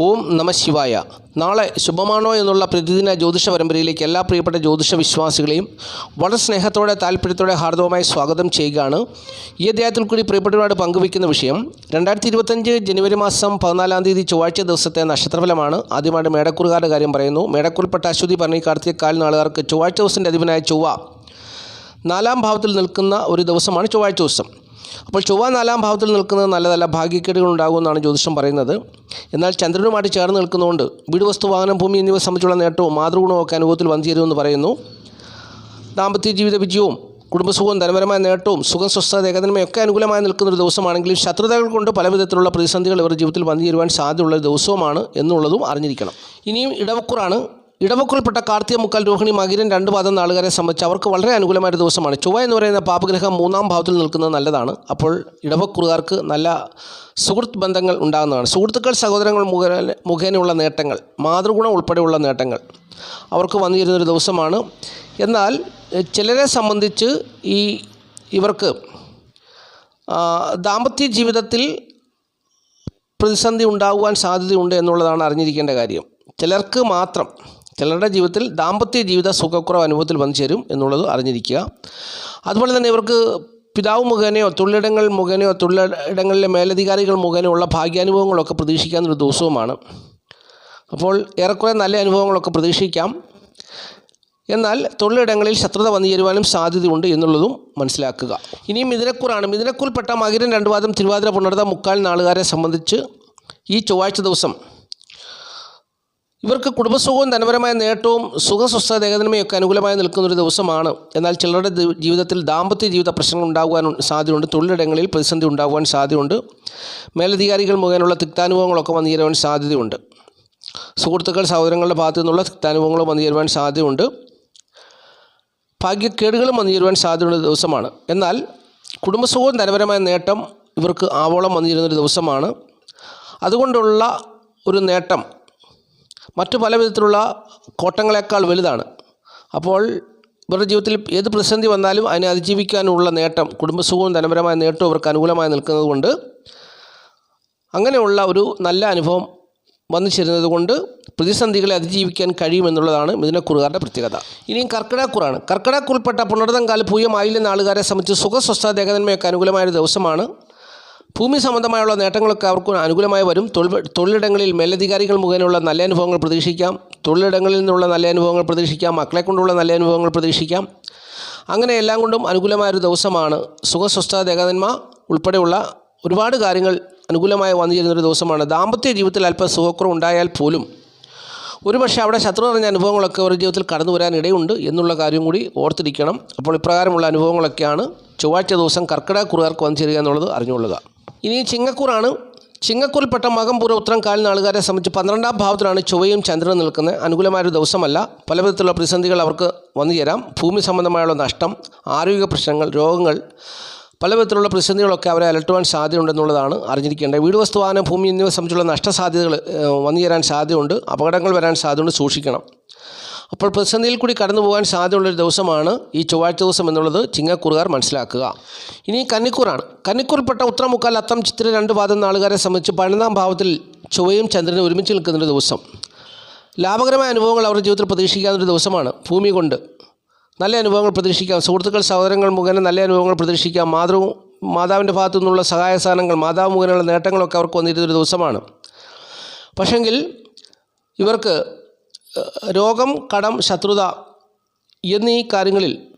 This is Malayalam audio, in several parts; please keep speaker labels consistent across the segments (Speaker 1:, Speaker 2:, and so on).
Speaker 1: ഓം നമ ശിവായ. നാളെ ശുഭമാണോ എന്നുള്ള പ്രതിദിന ജ്യോതിഷ പരമ്പരയിലേക്ക് എല്ലാ പ്രിയപ്പെട്ട ജ്യോതിഷ വിശ്വാസികളെയും വളരെ സ്നേഹത്തോടെ താല്പര്യത്തോടെ ഹാർദവമായി സ്വാഗതം ചെയ്യുകയാണ്. ഈ അധ്യായത്തിൽ കൂടി പ്രിയപ്പെട്ടവരോട് പങ്കുവയ്ക്കുന്ന വിഷയം രണ്ടായിരത്തി ഇരുപത്തഞ്ച് ജനുവരി മാസം പതിനാലാം തീയതി ചൊവ്വാഴ്ച ദിവസത്തെ നക്ഷത്രഫലമാണ്. ആദ്യമായിട്ട് മേടക്കുറുകാരുടെ കാര്യം പറയുന്നു. മേടക്കുറിൽപ്പെട്ട അശ്വതി പറഞ്ഞ കാർത്തിക കാൽ നാളുകാർക്ക് ചൊവ്വാഴ്ച ദിവസത്തിന്റെ അധിപനായ ചൊവ്വ നാലാം ഭാവത്തിൽ നിൽക്കുന്ന ഒരു ദിവസമാണ് ചൊവ്വാഴ്ച ദിവസം. അപ്പോൾ ചൊവ്വ നാലാം ഭാവത്തിൽ നിൽക്കുന്നത് നല്ലതല്ല ഭാഗ്യക്കേടുകൾ ഉണ്ടാകുമെന്നാണ് ജ്യോതിഷം പറയുന്നത്. എന്നാൽ ചന്ദ്രനുമായിട്ട് ചേർന്ന് നിൽക്കുന്നതുകൊണ്ട് വീട് വസ്തു വാഹനം ഭൂമി എന്നിവ സംബന്ധിച്ചുള്ള നേട്ടവും മാതൃഗുണവും ഒക്കെ അനുഭവത്തിൽ വന്നു പറയുന്നു. ദാമ്പത്യ ജീവിത വിജയവും കുടുംബസുഖവും ധനപരമായ നേട്ടവും സുഖം സ്വസ്ഥത ഏകദിനമൊക്കെ അനുകൂലമായി നിൽക്കുന്ന ഒരു ദിവസമാണെങ്കിലും ശത്രുതകൾ കൊണ്ട് പല വിധത്തിലുള്ള പ്രതിസന്ധികൾ ഇവരുടെ ജീവിതത്തിൽ വന്നു ചേരുവാൻ സാധ്യതയുള്ള ദിവസവുമാണ് എന്നുള്ളതും അറിഞ്ഞിരിക്കണം. ഇനിയും ഇടവക്കുറാണ് ഇടവക്കുറിൽപ്പെട്ട കാർത്തിക മുക്കാൽ രോഹിണി മകിരൻ രണ്ട് പാദം നാളുകാരെ സംബന്ധിച്ച് അവർക്ക് വളരെ അനുകൂലമായ ഒരു ദിവസമാണ്. ചൊവ്വ എന്ന് പറയുന്ന പാപഗ്രഹം മൂന്നാം ഭാവത്തിൽ നിൽക്കുന്നത് നല്ലതാണ്. അപ്പോൾ ഇടവക്കുറുകാർക്ക് നല്ല സുഹൃത്ത് ബന്ധങ്ങൾ ഉണ്ടാകുന്നതാണ്. സുഹൃത്തുക്കൾ സഹോദരങ്ങൾ മുഖേന മുഖേനയുള്ള നേട്ടങ്ങൾ മാതൃഗുണം ഉൾപ്പെടെയുള്ള നേട്ടങ്ങൾ അവർക്ക് വന്നു ചേരുന്നൊരു ദിവസമാണ്. എന്നാൽ ചിലരെ സംബന്ധിച്ച് ഈ ഇവർക്ക് ദാമ്പത്യ ജീവിതത്തിൽ പ്രതിസന്ധി ഉണ്ടാകുവാൻ സാധ്യതയുണ്ട് എന്നുള്ളതാണ് അറിഞ്ഞിരിക്കേണ്ട കാര്യം. ചിലർക്ക് മാത്രം ചിലരുടെ ജീവിതത്തിൽ ദാമ്പത്യ ജീവിത സുഖക്കുറവ് അനുഭവത്തിൽ വന്നു ചേരും എന്നുള്ളത് അറിഞ്ഞിരിക്കുക. അതുപോലെ തന്നെ ഇവർക്ക് പിതാവ് മുഖേനയോ തൊഴിലിടങ്ങൾ മുഖേനയോ തൊഴിലിടങ്ങളിലെ മേലധികാരികൾ മുഖേനയോ ഉള്ള ഭാഗ്യാനുഭവങ്ങളൊക്കെ പ്രതീക്ഷിക്കാവുന്നൊരു ദിവസവുമാണ്. അപ്പോൾ ഏറെക്കുറെ നല്ല അനുഭവങ്ങളൊക്കെ പ്രതീക്ഷിക്കാം. എന്നാൽ തൊഴിലിടങ്ങളിൽ ശത്രുത വന്നു ചേരുവാനും സാധ്യതയുണ്ട് എന്നുള്ളതും മനസ്സിലാക്കുക. ഇനിയും മിഥുനക്കൂറാണ്. മിഥുനക്കൂറിൽപ്പെട്ട മകരൻ രണ്ട് വാദം തിരുവാതിര പുണർത മുക്കാൽ നാളുകാരെ സംബന്ധിച്ച് ഈ ചൊവ്വാഴ്ച ദിവസം ഇവർക്ക് കുടുംബസുഖവും ധനപരമായ നേട്ടവും സുഖസ്വസ്ഥ ഏകദിനമയൊക്കെ അനുകൂലമായി നിൽക്കുന്നൊരു ദിവസമാണ്. എന്നാൽ ചിലരുടെ ജീവിതത്തിൽ ദാമ്പത്യ ജീവിത പ്രശ്നങ്ങൾ ഉണ്ടാകുവാൻ സാധ്യതയുണ്ട് തൊഴിലിടങ്ങളിൽ പ്രതിസന്ധി ഉണ്ടാകുവാൻ സാധ്യതയുണ്ട് മേലധികാരികൾ മുഖേനുള്ള തിക്താനുഭവങ്ങളൊക്കെ വന്നു ചേരുവാൻ സാധ്യതയുണ്ട്. സുഹൃത്തുക്കൾ സഹോദരങ്ങളുടെ ഭാഗത്തു നിന്നുള്ള തിക്താനുഭവങ്ങൾ വന്നു ചേരുവാൻ സാധ്യതയുണ്ട്. ഭാഗ്യക്കേടുകളും വന്നു ചേരുവാൻ സാധ്യതയുള്ള ദിവസമാണ്. എന്നാൽ കുടുംബസുഖവും ധനപരമായ നേട്ടം ഇവർക്ക് ആവോളം വന്നു ചേരുന്നൊരു ദിവസമാണ്. അതുകൊണ്ടുള്ള ഒരു നേട്ടം മറ്റു പല വിധത്തിലുള്ള കോട്ടങ്ങളെക്കാൾ വലുതാണ്. അപ്പോൾ ഇവരുടെ ജീവിതത്തിൽ ഏത് പ്രതിസന്ധി വന്നാലും അതിനെ അതിജീവിക്കാനുള്ള നേട്ടം കുടുംബസുഖവും ധനപരമായ നേട്ടവും അവർക്ക് അനുകൂലമായി നിൽക്കുന്നത് കൊണ്ട് അങ്ങനെയുള്ള ഒരു നല്ല അനുഭവം വന്നു ചേരുന്നത് കൊണ്ട് പ്രതിസന്ധികളെ അതിജീവിക്കാൻ കഴിയുമെന്നുള്ളതാണ് മിഥുനക്കുറുകാരുടെ പ്രത്യേകത. ഇനിയും കർക്കിടക്കുറാണ് കർക്കിടക്കുറിൽപ്പെട്ട പുണർതം കാല പൂയം ആളുകാരെ സംബന്ധിച്ച് സുഖസ്വസ്ഥ ദേഹതന്മയൊക്കെ അനുകൂലമായ ഒരു ദിവസമാണ്. ഭൂമി സംബന്ധമായുള്ള നേട്ടങ്ങളൊക്കെ അവർക്ക് അനുകൂലമായി വരും. തൊഴിൽ തൊഴിലിടങ്ങളിൽ മേലധികാരികൾ മുഖേനയുള്ള നല്ല അനുഭവങ്ങൾ പ്രതീക്ഷിക്കാം. തൊഴിലിടങ്ങളിൽ നിന്നുള്ള നല്ല അനുഭവങ്ങൾ പ്രതീക്ഷിക്കാം. മക്കളെ കൊണ്ടുള്ള നല്ല അനുഭവങ്ങൾ പ്രതീക്ഷിക്കാം. അങ്ങനെ എല്ലാം കൊണ്ടും അനുകൂലമായൊരു ദിവസമാണ് സുഖസ്വസ്ഥ ദേഹതന്മ ഉൾപ്പെടെയുള്ള ഒരുപാട് കാര്യങ്ങൾ അനുകൂലമായി വന്നു ചേരുന്നൊരു ദിവസമാണ്. ദാമ്പത്യ ജീവിതത്തിൽ അല്പം സുഖക്കുറവ് ഉണ്ടായാൽ പോലും ഒരുപക്ഷെ അവിടെ ശത്രു നിറഞ്ഞ അനുഭവങ്ങളൊക്കെ ഒരു ജീവിതത്തിൽ കടന്നു വരാൻ ഇടയുണ്ട് എന്നുള്ള കാര്യം കൂടി ഓർത്തിരിക്കണം. അപ്പോൾ ഇപ്രകാരമുള്ള അനുഭവങ്ങളൊക്കെയാണ് ചൊവ്വാഴ്ച ദിവസം കർക്കിടക കുറുകാർക്ക് വന്നു ചേരുക എന്നുള്ളത് അറിഞ്ഞുകൊള്ളുക. ഇനി ചിങ്ങക്കൂറാണ്. ചിങ്ങക്കൂറിൽപ്പെട്ട മകം പൂർവ ഉത്തരം കാൽ ആളുകാരെ സംബന്ധിച്ച് പന്ത്രണ്ടാം ഭാവത്തിലാണ് ചൊവ്വയും ചന്ദ്രനും നിൽക്കുന്നത്. അനുകൂലമായൊരു ദിവസമല്ല. പല വിധത്തിലുള്ള പ്രതിസന്ധികൾ അവർക്ക് വന്നു ചേരാം. ഭൂമി സംബന്ധമായുള്ള നഷ്ടം ആരോഗ്യ പ്രശ്നങ്ങൾ രോഗങ്ങൾ പല വിധത്തിലുള്ള പ്രതിസന്ധികളൊക്കെ അവരെ അലട്ടുവാൻ സാധ്യതയുണ്ടെന്നുള്ളതാണ് അറിഞ്ഞിരിക്കേണ്ടത്. വീട് വസ്തു വാഹനം ഭൂമി എന്നിവ സംബന്ധിച്ചുള്ള നഷ്ടസാധ്യതകൾ വന്നു ചേരാൻ സാധ്യതയുണ്ട്. അപകടങ്ങൾ വരാൻ സാധ്യതയുണ്ട്. സൂക്ഷിക്കണം. അപ്പോൾ പ്രതിസന്ധിയിൽ കൂടി കടന്നു പോകാൻ സാധ്യതയുള്ളൊരു ദിവസമാണ് ഈ ചൊവ്വാഴ്ച ദിവസം എന്നുള്ളത് ചിങ്ങക്കുറുകാർ മനസ്സിലാക്കുക. ഇനി കന്നിക്കൂറാണ്. കന്നിക്കൂറിൽപ്പെട്ട ഉത്തരമുക്കാൽ അത്തം ചിത്ര രണ്ട് പാദം നാളുകാരെ സംബന്ധിച്ച് പതിനൊന്നാം ഭാവത്തിൽ ചൊവ്വയും ചന്ദ്രനും ഒരുമിച്ച് നിൽക്കുന്നൊരു ദിവസം. ലാഭകരമായ അനുഭവങ്ങൾ അവരുടെ ജീവിതത്തിൽ പ്രതീക്ഷിക്കാവുന്നൊരു ദിവസമാണ്. ഭൂമി കൊണ്ട് നല്ല അനുഭവങ്ങൾ പ്രതീക്ഷിക്കാം. സുഹൃത്തുക്കൾ സഹോദരങ്ങൾ മുഖേന നല്ല അനുഭവങ്ങൾ പ്രതീക്ഷിക്കാം. മാതൃ മാതാവിന്റെ ഭാഗത്തു നിന്നുള്ള സഹായ സാധനങ്ങൾ മാതാവ് മുഖേനയുള്ള നേട്ടങ്ങളൊക്കെ അവർക്ക് വന്നിരുന്നൊരു ദിവസമാണ്. പക്ഷെങ്കിൽ ഇവർക്ക് രോഗം കടം ശത്രുത എന്നീ കാര്യങ്ങളിൽ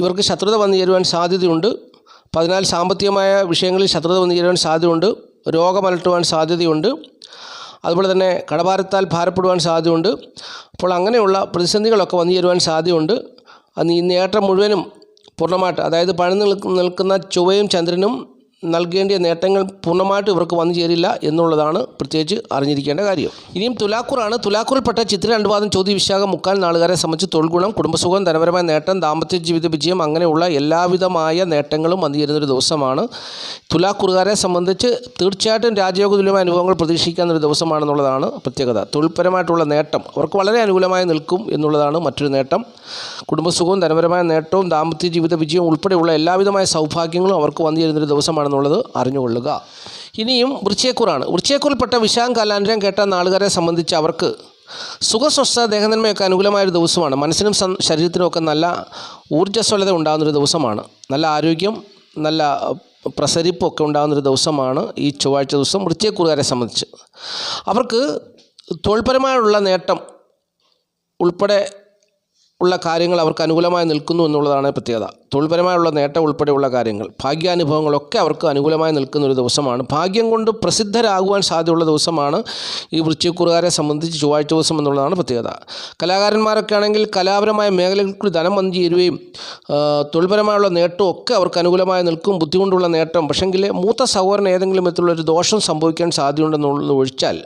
Speaker 1: ഇവർക്ക് ശത്രുത വന്നു ചേരുവാൻ സാധ്യതയുണ്ട്. അപ്പോൾ അതിനാൽ സാമ്പത്തികമായ വിഷയങ്ങളിൽ ശത്രുത വന്നു ചേരുവാൻ സാധ്യതയുണ്ട്. രോഗമലട്ടുവാൻ സാധ്യതയുണ്ട്. അതുപോലെ തന്നെ കടഭാരത്താൽ ഭാരപ്പെടുവാൻ സാധ്യതയുണ്ട്. അപ്പോൾ അങ്ങനെയുള്ള പ്രതിസന്ധികളൊക്കെ വന്നു ചേരുവാൻ സാധ്യതയുണ്ട്. അന്ന് ഈ നേട്ടം മുഴുവനും പൂർണമായിട്ട് അതായത് പണി നിൽക്കുന്ന ചൊവ്വയും ചന്ദ്രനും നൽകേണ്ടിയ നേട്ടങ്ങൾ പൂർണമായിട്ടും ഇവർക്ക് വന്നു ചേരില്ല എന്നുള്ളതാണ് പ്രത്യേകിച്ച് അറിഞ്ഞിരിക്കേണ്ട കാര്യം. ഇനിയും തുലാക്കൂറാണ്. തുലാക്കൂറിൽപ്പെട്ട ചിത്ര അനുവാദം ചോദ്യ വിശാഖം മുക്കാൽ നാളുകാരെ സംബന്ധിച്ച് തൊഴിൽഗുണം കുടുംബസുഖം ധനപരമായ നേട്ടം ദാമ്പത്യ ജീവിത വിജയം അങ്ങനെയുള്ള എല്ലാവിധമായ നേട്ടങ്ങളും വന്നു ചേരുന്നൊരു ദിവസമാണ്. തുലാക്കൂറുകാരെ സംബന്ധിച്ച് തീർച്ചയായിട്ടും രാജയോഗ തുല്യമായ അനുഭവങ്ങൾ പ്രതീക്ഷിക്കാവുന്നൊരു ദിവസമാണെന്നുള്ളതാണ് പ്രത്യേകത. തൊഴിൽപരമായിട്ടുള്ള നേട്ടം അവർക്ക് വളരെ അനുകൂലമായി നിൽക്കും എന്നുള്ളതാണ് മറ്റൊരു നേട്ടം. കുടുംബസുഖവും ധനപരമായ നേട്ടവും ദാമ്പത്യ ജീവിത വിജയവും ഉൾപ്പെടെയുള്ള എല്ലാവിധമായ സൗഭാഗ്യങ്ങളും അവർക്ക് വന്നു ചേരുന്നൊരു ദിവസമാണെന്നുള്ളത് അറിഞ്ഞുകൊള്ളുക. ഇനിയും വൃശ്ചയക്കൂറാണ് വൃശ്ചയക്കൂറിൽപ്പെട്ട വിശാഖം കാലാന്തരം കേട്ട നാളുകാരെ സംബന്ധിച്ച് അവർക്ക് സുഖസ്വസ്ഥ ദേഹനന്മയൊക്കെ അനുകൂലമായൊരു ദിവസമാണ്. മനസ്സിനും ശരീരത്തിനും ഒക്കെ നല്ല ഊർജസ്വലത ഉണ്ടാകുന്നൊരു ദിവസമാണ്. നല്ല ആരോഗ്യം നല്ല പ്രസരിപ്പൊക്കെ ഉണ്ടാകുന്നൊരു ദിവസമാണ് ഈ ചൊവ്വാഴ്ച ദിവസം വൃശ്ചയക്കൂറുകാരെ സംബന്ധിച്ച്. അവർക്ക് തൊഴിൽപരമായുള്ള നേട്ടം ഉൾപ്പെടെ ഉള്ള കാര്യങ്ങൾ അവർക്ക് അനുകൂലമായി നിൽക്കുന്നു എന്നുള്ളതാണ് പ്രത്യേകത. തൊഴിൽപരമായുള്ള നേട്ടം ഉൾപ്പെടെയുള്ള കാര്യങ്ങൾ ഭാഗ്യാനുഭവങ്ങളൊക്കെ അവർക്ക് അനുകൂലമായി നിൽക്കുന്ന ഒരു ദിവസമാണ്. ഭാഗ്യം കൊണ്ട് പ്രസിദ്ധരാകുവാൻ സാധ്യതയുള്ള ദിവസമാണ് ഈ വൃശ്ചിക്കുറുകാരെ സംബന്ധിച്ച് ചൊവ്വാഴ്ച ദിവസം എന്നുള്ളതാണ് പ്രത്യേകത. കലാകാരന്മാരൊക്കെ ആണെങ്കിൽ കലാപരമായ മേഖലകൾക്ക് ധനം വന്നു ചേരുകയും തൊഴിൽപരമായുള്ള നേട്ടവും ഒക്കെ അവർക്ക് അനുകൂലമായി നിൽക്കും. ബുദ്ധി കൊണ്ടുള്ള നേട്ടം പക്ഷെങ്കിൽ മൂത്ത സഹോദരൻ ഏതെങ്കിലും വിധത്തിലുള്ള ഒരു ദോഷം സംഭവിക്കാൻ സാധ്യതയുണ്ടെന്നുള്ളത് ഒഴിച്ചാൽ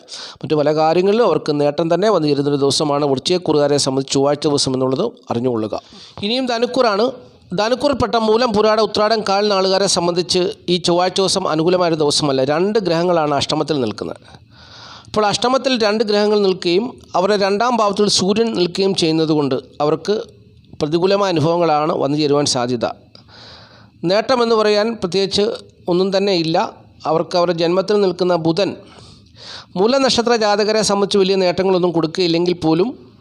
Speaker 1: മറ്റു പല കാര്യങ്ങളിലും അവർക്ക് നേട്ടം തന്നെ വന്നു ചേരുന്നൊരു ദിവസമാണ് വൃശ്ചിക്കുറുകാരെ സംബന്ധിച്ച് ചൊവ്വാഴ്ച ദിവസം എന്നുള്ളത്. അറിഞ്ഞുകൊള്ളുക. ഇനിയും ധനുക്കൂറാണ്. ധനുക്കൂറിൽപ്പെട്ട മൂലം പുരാട ഉത്രാടം കാൽ നാളുകാരെ സംബന്ധിച്ച് ഈ ചൊവ്വാഴ്ച ദിവസം അനുകൂലമായൊരു ദിവസമല്ല. രണ്ട് ഗ്രഹങ്ങളാണ് അഷ്ടമത്തിൽ നിൽക്കുന്നത്. അപ്പോൾ അഷ്ടമത്തിൽ രണ്ട് ഗ്രഹങ്ങൾ നിൽക്കുകയും അവരുടെ രണ്ടാം ഭാവത്തിൽ സൂര്യൻ നിൽക്കുകയും ചെയ്യുന്നതുകൊണ്ട് അവർക്ക് പ്രതികൂലമായ അനുഭവങ്ങളാണ് വന്നു ചേരുവാൻ സാധ്യത. നേട്ടമെന്ന് പറയാൻ പ്രത്യേകിച്ച് ഒന്നും തന്നെ ഇല്ല. അവർക്ക് അവരുടെ ജന്മത്തിൽ നിൽക്കുന്ന ബുധൻ മൂലനക്ഷത്ര ജാതകരെ സംബന്ധിച്ച് വലിയ നേട്ടങ്ങളൊന്നും കൊടുക്കുകയില്ലെങ്കിൽ പോലും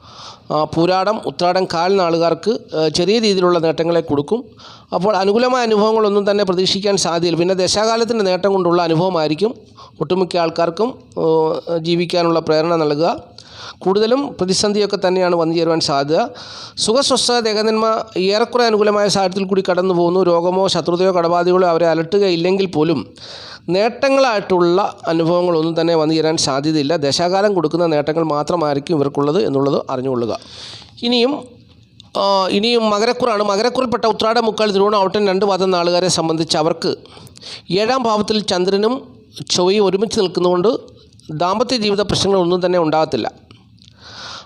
Speaker 1: പൂരാടം ഉത്രാടം കാലിന് ആളുകാർക്ക് ചെറിയ രീതിയിലുള്ള നേട്ടങ്ങളെ കൊടുക്കും. അപ്പോൾ അനുകൂലമായ അനുഭവങ്ങളൊന്നും തന്നെ പ്രതീക്ഷിക്കാൻ സാധ്യതയില്ല. പിന്നെ ദശാകാലത്തിന്റെ നേട്ടം കൊണ്ടുള്ള അനുഭവമായിരിക്കും. ഒട്ടുമിക്ക ആൾക്കാർക്കും ജീവിക്കാനുള്ള പ്രേരണ നൽകുക. കൂടുതലും പ്രതിസന്ധിയൊക്കെ തന്നെയാണ് വന്നു ചേരുവാൻ സാധ്യത. സുഖസ്വസ്ഥ ദേഹനന്മ ഏറെക്കുറെ അനുകൂലമായ സാഹചര്യത്തിൽ കൂടി കടന്നു പോകുന്നു. രോഗമോ ശത്രുതയോ കടബാധികളോ അവരെ അലട്ടുകയില്ലെങ്കിൽ പോലും നേട്ടങ്ങളായിട്ടുള്ള അനുഭവങ്ങളൊന്നും തന്നെ വന്നു ചേരാൻ സാധ്യതയില്ല. ദശാകാലം കൊടുക്കുന്ന നേട്ടങ്ങൾ മാത്രമായിരിക്കും ഇവർക്കുള്ളത് എന്നുള്ളത് അറിഞ്ഞുകൊള്ളുക. ഇനിയും ഇനിയും മകരക്കുറാണ്. മകരക്കുറിൽപ്പെട്ട ഉത്രാട മുക്കാൽ തിരുവോണം ഔട്ടൻ രണ്ട് പാദം നാളുകാരെ സംബന്ധിച്ച് അവർക്ക് ഏഴാം ഭാവത്തിൽ ചന്ദ്രനും ചൊവ്വയും ഒരുമിച്ച് നിൽക്കുന്നതുകൊണ്ട് ദാമ്പത്യ ജീവിത പ്രശ്നങ്ങളൊന്നും തന്നെ ഉണ്ടാകത്തില്ല.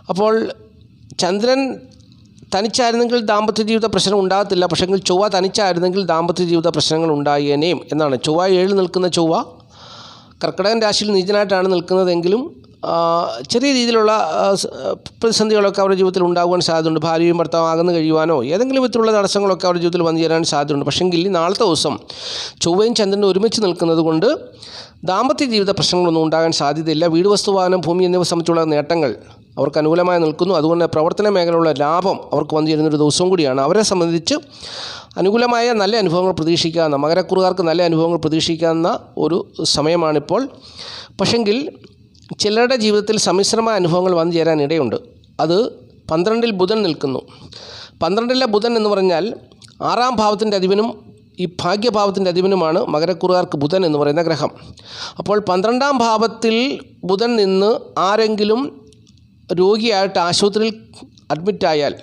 Speaker 1: അപ്പോൾ ചന്ദ്രൻ തനിച്ചായിരുന്നെങ്കിൽ ദാമ്പത്യ ജീവിത പ്രശ്നം ഉണ്ടാകത്തില്ല. പക്ഷെങ്കിൽ ചൊവ്വ തനിച്ചായിരുന്നെങ്കിൽ ദാമ്പത്യ ജീവിത പ്രശ്നങ്ങൾ ഉണ്ടായേനേയും എന്നാണ്. ചൊവ്വ ഏഴ് നിൽക്കുന്ന ചൊവ്വ കർക്കിടകൻ രാശിയിൽ നീചനായിട്ടാണ് നിൽക്കുന്നതെങ്കിലും ചെറിയ രീതിയിലുള്ള പ്രതിസന്ധികളൊക്കെ അവരുടെ ജീവിതത്തിൽ ഉണ്ടാകുവാൻ സാധ്യതയുണ്ട്. ഭാര്യയും ഭർത്താവും അകന്നു കഴിയുവാനോ ഏതെങ്കിലും വിധത്തിലുള്ള തടസ്സങ്ങളൊക്കെ അവരുടെ ജീവിതത്തിൽ വന്നു ചേരാൻ സാധ്യതയുണ്ട്. പക്ഷെങ്കിൽ നാളത്തെ ദിവസം ചൊവ്വയും ചന്ദ്രനും ഒരുമിച്ച് നിൽക്കുന്നത് കൊണ്ട് ദാമ്പത്യ ജീവിത പ്രശ്നങ്ങളൊന്നും ഉണ്ടാകാൻ സാധ്യതയില്ല. വീട് വസ്തു വാഹനം ഭൂമി എന്നിവ സംബന്ധിച്ചുള്ള നേട്ടങ്ങൾ അവർക്ക് അനുകൂലമായി നിൽക്കുന്നു. അതുകൊണ്ട് പ്രവർത്തന മേഖലയുള്ള ലാഭം അവർക്ക് വന്നു ചേരുന്നൊരു ദിവസവും കൂടിയാണ്. അവരെ സംബന്ധിച്ച് അനുകൂലമായ നല്ല അനുഭവങ്ങൾ പ്രതീക്ഷിക്കാവുന്ന മകരക്കുറുകാർക്ക് നല്ല അനുഭവങ്ങൾ പ്രതീക്ഷിക്കാവുന്ന ഒരു സമയമാണിപ്പോൾ. പക്ഷെങ്കിൽ ചിലരുടെ ജീവിതത്തിൽ സമ്മിശ്രമായ അനുഭവങ്ങൾ വന്നു ചേരാൻ ഇടയുണ്ട്. അത് പന്ത്രണ്ടിൽ ബുധൻ നിൽക്കുന്നു. പന്ത്രണ്ടിലെ ബുധൻ എന്ന് പറഞ്ഞാൽ ആറാം ഭാവത്തിന്റെ അധിപനും ഈ ഭാഗ്യഭാവത്തിന്റെ അധിപനുമാണ് മകരക്കുറുകാർക്ക് ബുധൻ എന്ന് പറയുന്ന ഗ്രഹം. അപ്പോൾ പന്ത്രണ്ടാം ഭാവത്തിൽ ബുധൻ നിന്ന് ആരെങ്കിലും രോഗിയായിട്ട് ആശുപത്രിയിൽ അഡ്മിറ്റായാൽ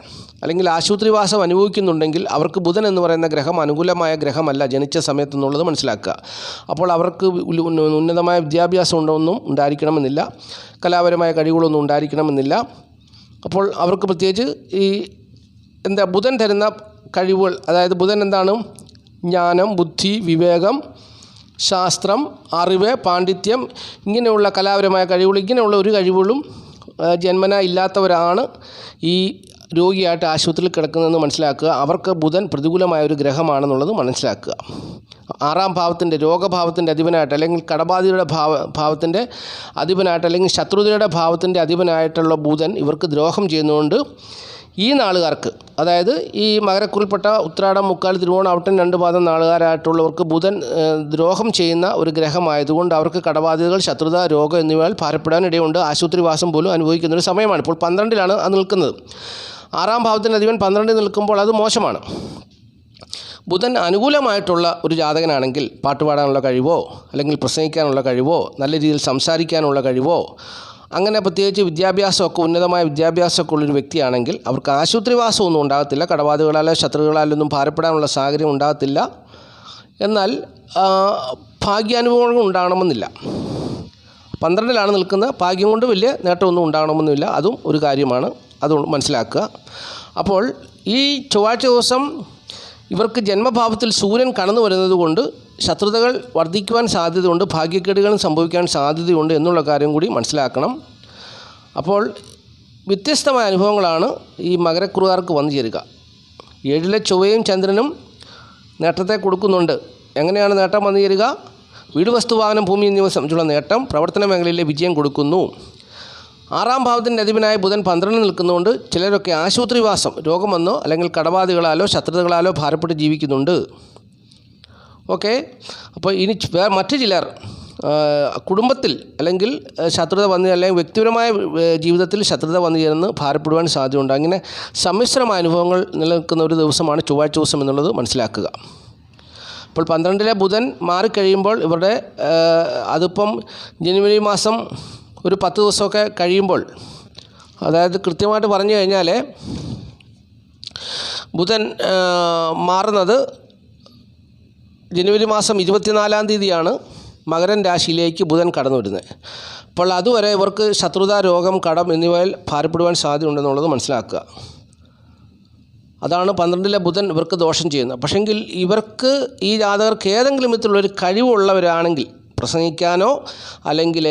Speaker 1: അല്ലെങ്കിൽ ആശുപത്രിവാസം അനുഭവിക്കുന്നുണ്ടെങ്കിൽ അവർക്ക് ബുധൻ എന്ന് പറയുന്ന ഗ്രഹം അനുകൂലമായ ഗ്രഹമല്ല ജനിച്ച സമയത്ത് എന്നുള്ളത് മനസ്സിലാക്കുക. അപ്പോൾ അവർക്ക് ഉന്നതമായ വിദ്യാഭ്യാസം ഉണ്ടോന്നും ഉണ്ടായിരിക്കണമെന്നില്ല. കലാപരമായ കഴിവുകളൊന്നും ഉണ്ടായിരിക്കണമെന്നില്ല. അപ്പോൾ അവർക്ക് പ്രത്യേകിച്ച് ഈ എന്താ ബുധൻ തരുന്ന കഴിവുകൾ അതായത് ബുധൻ എന്താണ്? ജ്ഞാനം ബുദ്ധി വിവേകം ശാസ്ത്രം അറിവ് പാണ്ഡിത്യം ഇങ്ങനെയുള്ള കലാപരമായ കഴിവുകൾ ഇങ്ങനെയുള്ള ഒരു കഴിവുകളും ജന്മന ഇല്ലാത്തവരാണ് ഈ രോഗിയായിട്ട് ആശുപത്രിയിൽ കിടക്കുന്നതെന്ന് മനസ്സിലാക്കുക. അവർക്ക് ബുധൻ പ്രതികൂലമായ ഒരു ഗ്രഹമാണെന്നുള്ളത് മനസ്സിലാക്കുക. ആറാം ഭാവത്തിന്റെ രോഗഭാവത്തിന്റെ അധിപനായിട്ട് അല്ലെങ്കിൽ കടബാധിതയുടെ ഭാവ ഭാവത്തിന്റെ അധിപനായിട്ട് അല്ലെങ്കിൽ ശത്രുതയുടെ ഭാവത്തിന്റെ അധിപനായിട്ടുള്ള ബുധൻ ഇവർക്ക് ദ്രോഹം ചെയ്യുന്നതുകൊണ്ട് ഈ നാളുകാർക്ക് അതായത് ഈ മകരക്കുറിൽപ്പെട്ട ഉത്രാടം മുക്കാൽ തിരുവോണം ഔട്ടൻ രണ്ട് പാദം നാളുകാരായിട്ടുള്ളവർക്ക് ബുധൻ ദ്രോഹം ചെയ്യുന്ന ഒരു ഗ്രഹമായതുകൊണ്ട് അവർക്ക് കടബാധിതകൾ ശത്രുത രോഗം എന്നിവയാൽ ഭാരപ്പെടാനിടയുണ്ട്. ആശുപത്രിവാസം പോലും അനുഭവിക്കുന്ന ഒരു സമയമാണ്. ഇപ്പോൾ പന്ത്രണ്ടിലാണ് അത് നിൽക്കുന്നത്. ആറാം ഭാവത്തിന്റെ അധിപൻ പന്ത്രണ്ടിൽ നിൽക്കുമ്പോൾ അത് മോശമാണ്. ബുധൻ അനുകൂലമായിട്ടുള്ള ഒരു ജാതകനാണെങ്കിൽ പാട്ടുപാടാനുള്ള കഴിവോ അല്ലെങ്കിൽ പ്രസംഗിക്കാനുള്ള കഴിവോ നല്ല രീതിയിൽ സംസാരിക്കാനുള്ള കഴിവോ അങ്ങനെ പ്രത്യേകിച്ച് വിദ്യാഭ്യാസമൊക്കെ ഉന്നതമായ വിദ്യാഭ്യാസമൊക്കെ ഉള്ളൊരു വ്യക്തിയാണെങ്കിൽ അവർക്ക് ആശുപത്രിവാസമൊന്നും ഉണ്ടാകത്തില്ല കടബാധകളാലോ ശത്രുക്കളാലൊന്നും ഭാരപ്പെടാനുള്ള സാഹചര്യം ഉണ്ടാകത്തില്ല. എന്നാൽ ഭാഗ്യാനുഭവങ്ങൾ ഉണ്ടാകണമെന്നില്ല. പന്ത്രണ്ടിലാണ് നിൽക്കുന്നത്. ഭാഗ്യം കൊണ്ട് വലിയ നേട്ടമൊന്നും ഉണ്ടാകണമെന്നില്ല. അതും ഒരു കാര്യമാണ്. അത് മനസ്സിലാക്കുക. അപ്പോൾ ഈ ചൊവ്വാഴ്ച ദിവസം ഇവർക്ക് ജന്മഭാവത്തിൽ സൂര്യൻ കടന്നു വരുന്നത് കൊണ്ട് ശത്രുതകൾ വർദ്ധിക്കുവാൻ സാധ്യതയുണ്ട് ഭാഗ്യക്കേടുകളും സംഭവിക്കാൻ സാധ്യതയുണ്ട് എന്നുള്ള കാര്യം കൂടി മനസ്സിലാക്കണം. അപ്പോൾ വ്യത്യസ്തമായ അനുഭവങ്ങളാണ് ഈ മകരക്കുറുകാർക്ക് വന്നു ചേരുക. ഏഴിലെ ചൊവ്വയും ചന്ദ്രനും നേട്ടത്തെ കൊടുക്കുന്നുണ്ട്. എങ്ങനെയാണ് നേട്ടം വന്നു ചേരുക? വീട് വസ്തു വാഹനം ഭൂമി എന്നിവ സംബന്ധിച്ചുള്ള നേട്ടം പ്രവർത്തന മേഖലയിലെ വിജയം കൊടുക്കുന്നു. ആറാം ഭാവത്തിന്റെ അധിപനായ ബുധൻ പന്ത്രണ്ടിൽ നിൽക്കുന്നതുകൊണ്ട് ചിലരൊക്കെ ആശുപത്രിവാസം രോഗം വന്നോ അല്ലെങ്കിൽ കടബാധകളാലോ ശത്രുതകളാലോ ഭാരപ്പെട്ട് ജീവിക്കുന്നുണ്ട്. ഓക്കെ? അപ്പോൾ ഇനി മറ്റു ചിലർ കുടുംബത്തിൽ അല്ലെങ്കിൽ ശത്രുത വന്നു അല്ലെങ്കിൽ വ്യക്തിപരമായ ജീവിതത്തിൽ ശത്രുത വന്നു ചേർന്ന് ഭാരപ്പെടുവാൻ സാധ്യതയുണ്ട്. അങ്ങനെ സമ്മിശ്രമായ അനുഭവങ്ങൾ നിലനിൽക്കുന്ന ഒരു ദിവസമാണ് ചൊവ്വാഴ്ച ദിവസം എന്നുള്ളത് മനസ്സിലാക്കുക. അപ്പോൾ പന്ത്രണ്ടിലെ ബുധൻ മാറിക്കഴിയുമ്പോൾ ഇവരുടെ അതിപ്പം ജനുവരി മാസം ഒരു പത്ത് ദിവസമൊക്കെ കഴിയുമ്പോൾ അതായത് കൃത്യമായിട്ട് പറഞ്ഞു കഴിഞ്ഞാൽ ബുധൻ മാറുന്നത് ജനുവരി മാസം ഇരുപത്തിനാലാം തീയതിയാണ് മകരൻ രാശിയിലേക്ക് ബുധൻ കടന്നു വരുന്നത് അപ്പോൾ അതുവരെ ഇവർക്ക് ശത്രുത രോഗം കടം എന്നിവയിൽ ഭാരപ്പെടുവാൻ സാധ്യതയുണ്ടെന്നുള്ളത് മനസ്സിലാക്കുക. അതാണ് പന്ത്രണ്ടിലെ ബുധൻ ഇവർക്ക് ദോഷം ചെയ്യുന്നത്. പക്ഷെങ്കിൽ ഇവർക്ക് ഈ ജാതകർക്ക് ഏതെങ്കിലും വിധത്തിലുള്ളൊരു കഴിവുള്ളവരാണെങ്കിൽ പ്രസംഗിക്കാനോ അല്ലെങ്കിൽ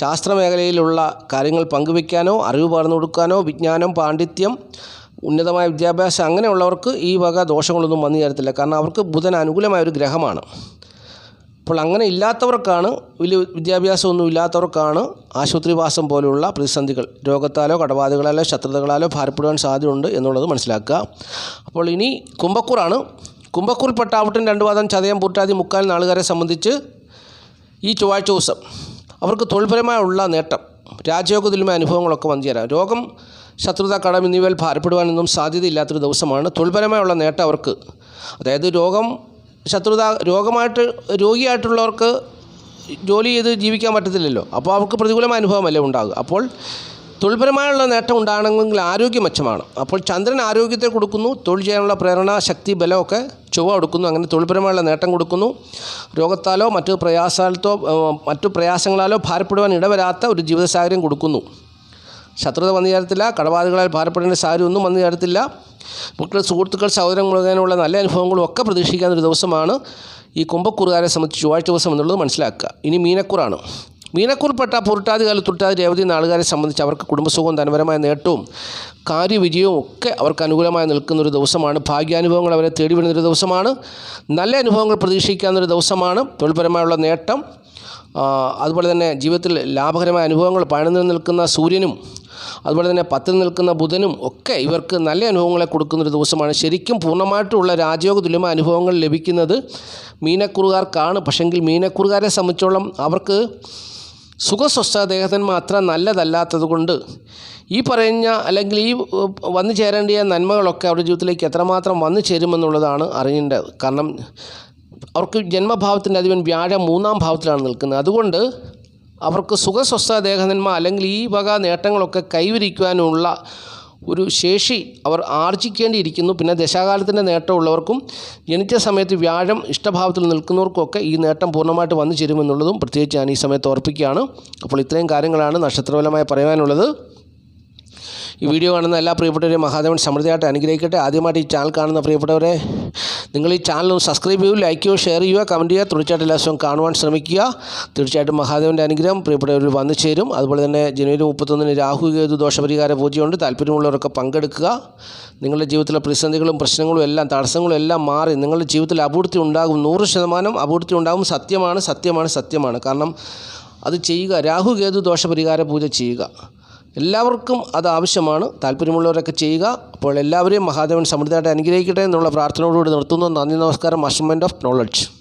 Speaker 1: ശാസ്ത്രമേഖലയിലുള്ള കാര്യങ്ങൾ പങ്കുവയ്ക്കാനോ അറിവ് പകർന്നു കൊടുക്കാനോ വിജ്ഞാനം പാണ്ഡിത്യം ഉന്നതമായ വിദ്യാഭ്യാസം അങ്ങനെയുള്ളവർക്ക് ഈ വക ദോഷങ്ങളൊന്നും വന്നു ചേരത്തില്ല. കാരണം അവർക്ക് ബുധൻ അനുകൂലമായ ഒരു ഗ്രഹമാണ്. അപ്പോൾ അങ്ങനെ ഇല്ലാത്തവർക്കാണ് വലിയ വിദ്യാഭ്യാസമൊന്നും ഇല്ലാത്തവർക്കാണ് ആശുപത്രിവാസം പോലുള്ള പ്രതിസന്ധികൾ. രോഗത്താലോ കടബാധകളാലോ ശത്രുതകളാലോ ഭാരപ്പെടുവാൻ സാധ്യതയുണ്ട് എന്നുള്ളത് മനസ്സിലാക്കുക. അപ്പോൾ ഇനി കുംഭക്കൂറാണ്. കുംഭക്കൂർ പട്ടാവട്ടൻ രണ്ട് വാദം ചതയം പൂട്ടാതി മുക്കാൽ നാളുകാരെ സംബന്ധിച്ച് ഈ ചൊവ്വാഴ്ച ദിവസം അവർക്ക് തൊഴിൽപരമായുള്ള നേട്ടം രാജയോഗത്തിലുമായ അനുഭവങ്ങളൊക്കെ വന്നു ചേരാം. രോഗം ശത്രുത കടം എന്നിവയിൽ ഭാരപ്പെടുവാനൊന്നും സാധ്യതയില്ലാത്തൊരു ദിവസമാണ്. തൊഴിൽപരമായുള്ള നേട്ടം അവർക്ക്. അതായത് രോഗം ശത്രുത രോഗമായിട്ട് രോഗിയായിട്ടുള്ളവർക്ക് ജോലി ചെയ്ത് ജീവിക്കാൻ പറ്റത്തില്ലല്ലോ. അപ്പോൾ അവർക്ക് പ്രതികൂലമായ അനുഭവമല്ലേ ഉണ്ടാകുക അപ്പോൾ തൊഴിൽപരമായുള്ള നേട്ടം ഉണ്ടാകണമെങ്കിൽ ആരോഗ്യം മെച്ചമാണ്. അപ്പോൾ ചന്ദ്രൻ ആരോഗ്യത്തെ കൊടുക്കുന്നു തൊഴിൽ ചെയ്യാനുള്ള പ്രേരണ ശക്തി ബലമൊക്കെ ചൊവ്വ കൊടുക്കുന്നു അങ്ങനെ തൊഴിൽപരമായുള്ള നേട്ടം കൊടുക്കുന്നു. രോഗത്താലോ മറ്റു പ്രയാസാലത്തോ ഏഹ്, മറ്റു പ്രയാസങ്ങളാലോ ഭാരപ്പെടുവാൻ ഇടവരാത്ത ഒരു ജീവിത സാഹചര്യം കൊടുക്കുന്നു. ശത്രുത വന്നു ചേരത്തില്ല കടബാധകളാൽ ഭാരപ്പെടേണ്ട സാഹചര്യം ഒന്നും വന്നു ചേരത്തില്ല. മക്കൾ സുഹൃത്തുക്കൾ സഹോദരം മുഴുകാനുള്ള നല്ല അനുഭവങ്ങളും ഒക്കെ പ്രതീക്ഷിക്കാവുന്ന ഒരു ദിവസമാണ് ഈ കുംഭക്കൂറുകാരെ സംബന്ധിച്ച് ചൊവ്വാഴ്ച ദിവസം എന്നുള്ളത് മനസ്സിലാക്കുക. ഇനി മീനക്കൂറാണ്. മീനക്കൂർപ്പെട്ട പുരട്ടാതി കാല തുട്ടാതി രേവതി നാളുകാരെ സംബന്ധിച്ച് അവർക്ക് കുടുംബസുഖവും ധനപരമായ നേട്ടവും കാര്യവിജയവും ഒക്കെ അവർക്ക് അനുകൂലമായി നിൽക്കുന്ന ഒരു ദിവസമാണ്. ഭാഗ്യാനുഭവങ്ങൾ അവരെ തേടി വരുന്ന ഒരു ദിവസമാണ്. നല്ല അനുഭവങ്ങൾ പ്രതീക്ഷിക്കാവുന്നൊരു ദിവസമാണ്. തൊഴിൽപരമായുള്ള നേട്ടം അതുപോലെ തന്നെ ജീവിതത്തിൽ ലാഭകരമായ അനുഭവങ്ങൾ പഴനിൽ നിൽക്കുന്ന സൂര്യനും അതുപോലെ തന്നെ പത്തിൽ നിൽക്കുന്ന ബുധനും ഒക്കെ ഇവർക്ക് നല്ല അനുഭവങ്ങളെ കൊടുക്കുന്ന ഒരു ദിവസമാണ്. ശരിക്കും പൂർണമായിട്ടുള്ള രാജയോഗ തുല്യമായ അനുഭവങ്ങൾ ലഭിക്കുന്നത് മീനക്കുറുകാർക്കാണ്. പക്ഷെങ്കിൽ മീനക്കുറുകാരെ സംബന്ധിച്ചോളം അവർക്ക് സുഖസ്വസ്ഥ അദ്ദേഹത്തിന് മാത്രം നല്ലതല്ലാത്തത് കൊണ്ട് ഈ പറയുന്ന അല്ലെങ്കിൽ ഈ വന്നു ചേരേണ്ടിയ നന്മകളൊക്കെ അവരുടെ ജീവിതത്തിലേക്ക് എത്രമാത്രം വന്നു ചേരുമെന്നുള്ളതാണ് അറിയേണ്ടത് കാരണം അവർക്ക് ജന്മഭാവത്തിന്റെ അധിപൻ വ്യാഴം മൂന്നാം ഭാവത്തിലാണ് നിൽക്കുന്നത്. അതുകൊണ്ട് അവർക്ക് സുഖസ്വസ്ഥ ദേഹനന്മ അല്ലെങ്കിൽ ഈ വക നേട്ടങ്ങളൊക്കെ കൈവരിക്കുവാനുള്ള ഒരു ശേഷി അവർ ആർജിക്കേണ്ടിയിരിക്കുന്നു. പിന്നെ ദശാകാലത്തിന്റെ നേട്ടമുള്ളവർക്കും ജനിച്ച സമയത്ത് വ്യാഴം ഇഷ്ടഭാവത്തിൽ നിൽക്കുന്നവർക്കൊക്കെ ഈ നേട്ടം പൂർണമായിട്ട് വന്നു ചേരുമെന്നുള്ളതും പ്രത്യേകിച്ച് ഞാൻ ഈ സമയത്ത് ഓർപ്പിക്കുകയാണ്. അപ്പോൾ ഇത്രയും കാര്യങ്ങളാണ് നക്ഷത്രപരമായി പറയാനുള്ളത്. ഈ വീഡിയോ കാണുന്ന എല്ലാ പ്രിയപ്പെട്ടവരെയും മഹാദേവൻ സമൃദ്ധിയായിട്ട് അനുഗ്രഹിക്കട്ടെ. ആദ്യമായിട്ട് ഈ ചാനൽ കാണുന്ന പ്രിയപ്പെട്ടവരെ നിങ്ങൾ ഈ ചാനൽ സബ്സ്ക്രൈബ് ചെയ്യൂ ലൈക്ക് ചെയ്യുക ഷെയർ ചെയ്യുക കമന്റ് ചെയ്യുക. തീർച്ചയായിട്ടും എല്ലാ ദിവസവും കാണുവാൻ ശ്രമിക്കുക. തീർച്ചയായിട്ടും മഹാദേവന്റെ അനുഗ്രഹം പ്രിയപ്പെട്ടവർ വന്നു ചേരും. അതുപോലെ തന്നെ ജനുവരി മുപ്പത്തൊന്നിന് രാഹു കേതു ദോഷപരിഹാര പൂജയുണ്ട്. താല്പര്യമുള്ളവരൊക്കെ പങ്കെടുക്കുക. നിങ്ങളുടെ ജീവിതത്തിലെ പ്രതിസന്ധികളും പ്രശ്നങ്ങളും എല്ലാം തടസ്സങ്ങളും എല്ലാം മാറി നിങ്ങളുടെ ജീവിതത്തിൽ അപൂർത്തി ഉണ്ടാകും. നൂറ് ശതമാനം അപൂർത്തി ഉണ്ടാകും സത്യമാണ് സത്യമാണ് സത്യമാണ്. കാരണം അത് ചെയ്യുക. രാഹു കേതു ദോഷപരിഹാര പൂജ ചെയ്യുക. എല്ലാവർക്കും അത് ആവശ്യമാണ്. താല്പര്യമുള്ളവരൊക്കെ ചെയ്യുക. അപ്പോൾ എല്ലാവരെയും മഹാദേവൻ സമൃദ്ധിയായിട്ട് അനുഗ്രഹിക്കട്ടെ എന്നുള്ള പ്രാർത്ഥനയോടുകൂടി നിർത്തുന്നു. നന്ദി നമസ്കാരം. മഷർമെന്റ് ഓഫ് നോളജ്